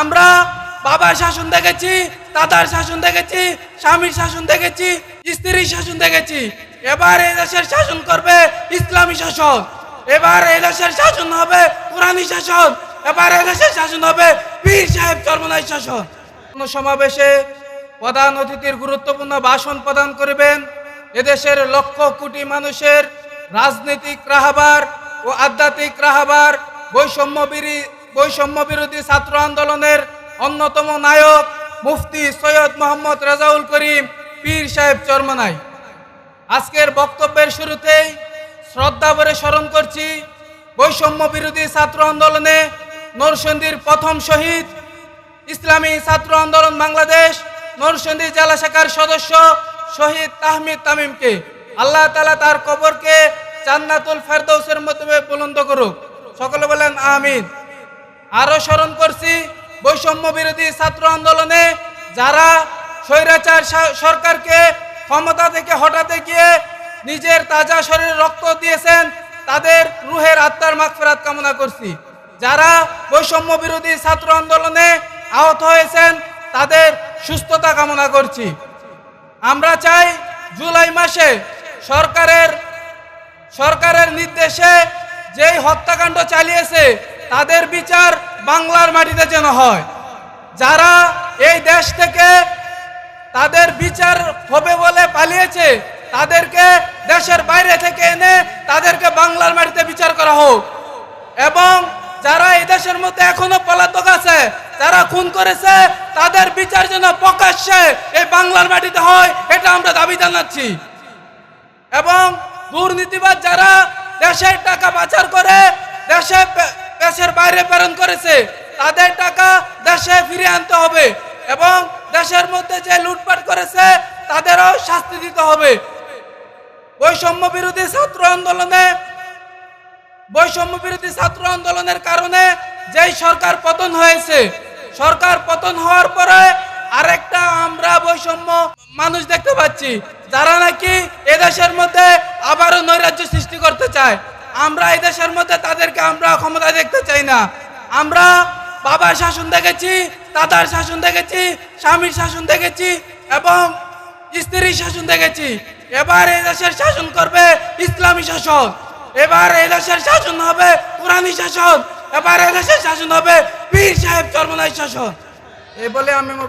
আমরা বাবার শাসন দেখেছি, দাদার শাসন দেখেছি, স্বামীর শাসন দেখেছি, স্ত্রীর শাসন দেখেছি। এবার এই দেশের শাসন করবে ইসলামী শাসন। এবার এই দেশের শাসন হবে কোরআনী শাসন। এবার এই দেশের শাসন হবে পীর সাহেব চরমনাই শাসন। কোন সমাবেশে প্রধান অতিথির গুরুত্বপূর্ণ ভাষণ প্রদান করবেন। এদেশের লক্ষ কোটি মানুষের রাজনৈতিক রাহাবার ও আধ্যাত্মিক রাহাবার বৈষম্য বৈষম্য বিরোধী ছাত্র আন্দোলনের অন্যতম নায়ক মুফতি সৈয়দ মোহাম্মদ রাজাউল করিম পীর সাহেব চরমনাই। আজকের বক্তব্যের শুরুতেই শ্রদ্ধা ভরে স্মরণ করছি, বৈষম্য বিরোধী ছাত্র আন্দোলনে নরসন্দির প্রথম শহীদ, ইসলামী ছাত্র আন্দোলন বাংলাদেশ নরসিংদী জেলা শাখার সদস্য শহীদ তাহমিদ তামিমকে। আল্লাহ তালা তার কবরকে জান্নাতুল ফেরদৌসের মাধ্যমে বুলন্দ করুক। সকলে বলেন আমিন। আরও স্মরণ করছি, বৈষম্য বিরোধী ছাত্র আন্দোলনে যারা স্বৈরাচার সরকারকে ক্ষমতা থেকে হটাতে গিয়ে নিজের তাজা শরীরে রক্ত দিয়েছেন, তাদের রুহের আত্মার মাগফিরাত কামনা করছি। যারা বৈষম্য বিরোধী ছাত্র আন্দোলনে আহত হয়েছেন, তাদের সুস্থতা কামনা করছি। আমরা চাই জুলাই মাসে সরকারের সরকারের নির্দেশে যেই হত্যাকাণ্ড চালিয়েছে তাদের বিচার বাংলার মাটিতে যেন হয়। যারা এই দেশ থেকে তাদের বিচার হবে বলে পালিয়েছে, তাদেরকে দেশের বাইরে থেকে এনে তাদেরকে বাংলার মাটিতে বিচার করা হোক। এবং যারা এই দেশের মধ্যে এখনও পলাতক আছে, যারা খুন করেছে, তাদের বিচার যেন প্রকাশ্যে এই বাংলার মাটিতে হয়, এটা আমরা দাবি জানাচ্ছি। এবং দুর্নীতিবাদ যারা দেশের টাকা পাচার করে, দেশে দেশের বাইরে প্রেরণ করেছে, তাদের টাকা দেশে ফিরিয়ে আনতে হবে এবং দেশের মধ্যে যে লুটপাট করেছে, তাদেরও শাস্তি দিতে হবে। বৈষম্য বিরোধী ছাত্র আন্দোলনে, বৈষম্য বিরোধী ছাত্র আন্দোলনের কারণে যেই সরকার পতন হয়েছে, সরকার পতন হওয়ার পরে আরেকটা আমরা বৈষম্য মানুষ দেখতে পাচ্ছি, যারা নাকি এদেশের মধ্যে আবারও নৈরাজ্য সৃষ্টি করতে চায়। আমরা এই দেশের মধ্যে তাদেরকে আমরা ক্ষমতা দেখতে চাই না। আমরা বাবার শাসন দেখেছি, দাদার শাসন দেখেছি, স্বামীর শাসন দেখেছি এবং স্ত্রীর শাসন দেখেছি। এবার এই দেশের শাসন করবে ইসলামী শাসন। এবার এই দেশের শাসন হবে কোরআনী শাসন। এবার এই দেশের শাসন হবে পীর সাহেব চরমনাই শাসন। এই বলে আমি আমার।